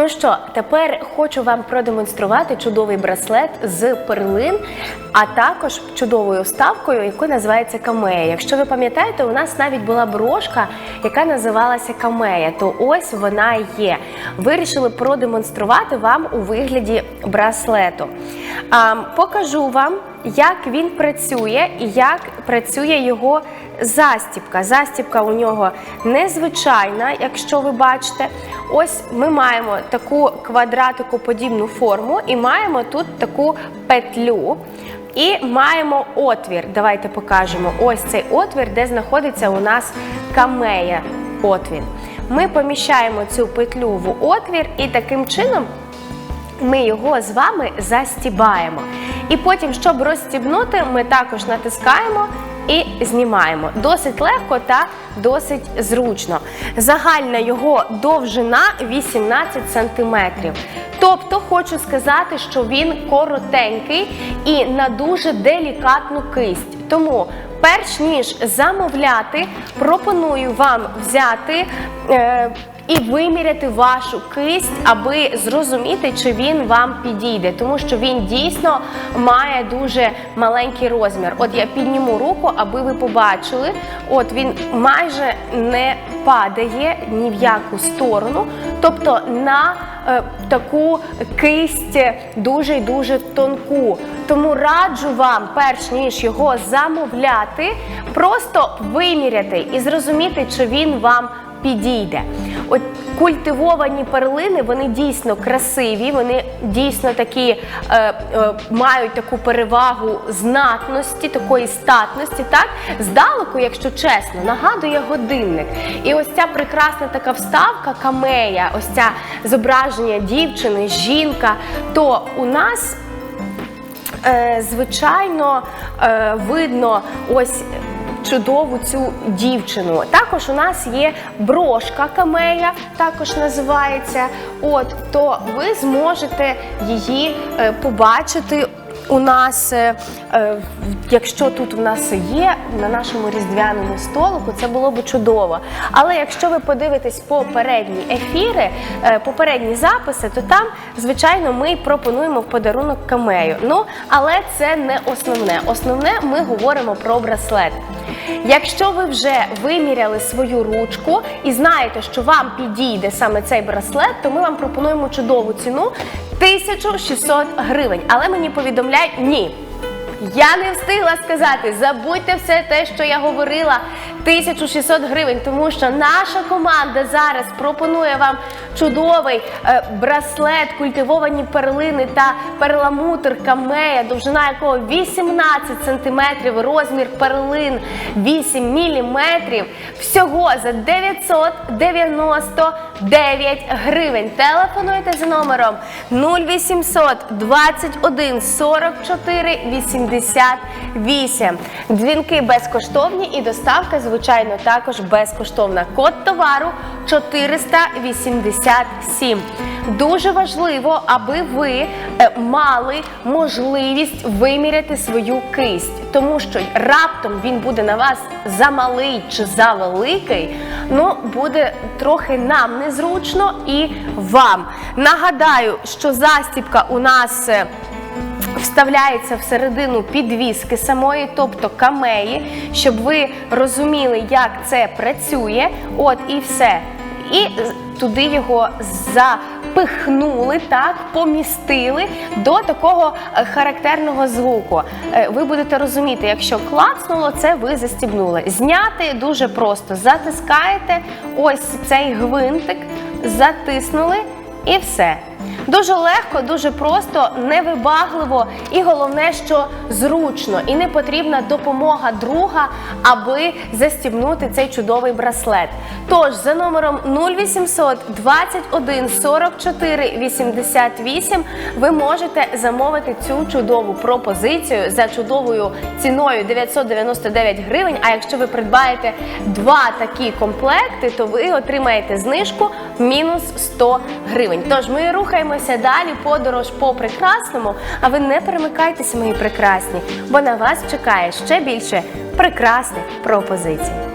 Ну що, тепер хочу вам продемонструвати чудовий браслет з перлин, а також чудовою вставкою, яку називається камея. Якщо ви пам'ятаєте, у нас навіть була брошка, яка називалася камея. То ось вона є. Вирішили продемонструвати вам у вигляді браслету. А, покажу вам, як він працює і як працює його застібка. Застібка у нього незвичайна, якщо ви бачите. Ось ми маємо таку квадратикоподібну форму і маємо тут таку петлю. І маємо отвір. Давайте покажемо. Ось цей отвір, де знаходиться у нас камея. Отвір. Ми поміщаємо цю петлю в отвір і таким чином ми його з вами застібаємо. І потім, щоб розстібнути, ми також натискаємо і знімаємо. Досить легко та досить зручно. Загальна його довжина 18 см. Тобто, хочу сказати, що він коротенький і на дуже делікатну кисть. Тому, перш ніж замовляти, пропоную вам взяти. Е і виміряти вашу кисть, аби зрозуміти, чи він вам підійде, тому що він дійсно має дуже маленький розмір. От я підніму руку, аби ви побачили. От він майже не падає ні в яку сторону, тобто на е, таку кисть дуже й дуже тонку. Тому раджу вам, перш ніж його замовляти, просто виміряти і зрозуміти, чи він вам підійде. От культивовані перлини, вони дійсно красиві, вони дійсно такі е, е, мають таку перевагу знатності, такої статності. Так, здалеку, якщо чесно, нагадує годинник. І ось ця прекрасна така вставка камея, ось ця зображення дівчини, жінка, то у нас. Е, звичайно, е, видно ось чудову цю дівчину. Також у нас є брошка камея, також називається. От то ви зможете її е, побачити. У нас, е, е, якщо тут у нас є на нашому різдвяному столику, це було б чудово. Але якщо ви подивитесь попередні ефіри, е, попередні записи, то там, звичайно, ми пропонуємо в подарунок камею. Ну, але це не основне. Основне ми говоримо про браслет. Якщо ви вже виміряли свою ручку і знаєте, що вам підійде саме цей браслет, то ми вам пропонуємо чудову ціну 1600 гривень. Але мені повідомляють ні. Я не встигла сказати, забудьте все те, що я говорила, 1600 гривень, тому що наша команда зараз пропонує вам чудовий е, браслет, культивовані перлини та перламутр камея, довжина якого 18 см, розмір перлин 8 мм. Всього за 999 гривень. Телефонуйте за номером 0800 21 44 88. Дзвінки безкоштовні і доставка, звичайно, також безкоштовна. Код товару 487. Дуже важливо, аби ви е, мали можливість виміряти свою кисть, тому що раптом він буде на вас замалий чи завеликий, ну буде трохи нам незручно і вам. Нагадаю, що застібка у нас. Вставляється всередину підвіски самої, тобто камеї, щоб ви розуміли, як це працює. От і все. І туди його запихнули, так, помістили до такого е, характерного звуку. Е, Ви будете розуміти, якщо клацнуло, це ви застібнули. Зняти дуже просто. Затискаєте ось цей гвинтик, затиснули і все. Дуже легко, дуже просто, невибагливо і головне, що зручно, і не потрібна допомога друга, аби застібнути цей чудовий браслет. Тож за номером 0800 21 44 88 ви можете замовити цю чудову пропозицію за чудовою ціною 999 гривень. А якщо ви придбаєте два такі комплекти, то ви отримаєте знижку мінус 100 гривень. Тож ми рухаємося далі, подорож по прекрасному. А ви не перемикайтеся, мої прекрасні, бо на вас чекає ще більше прекрасних пропозицій.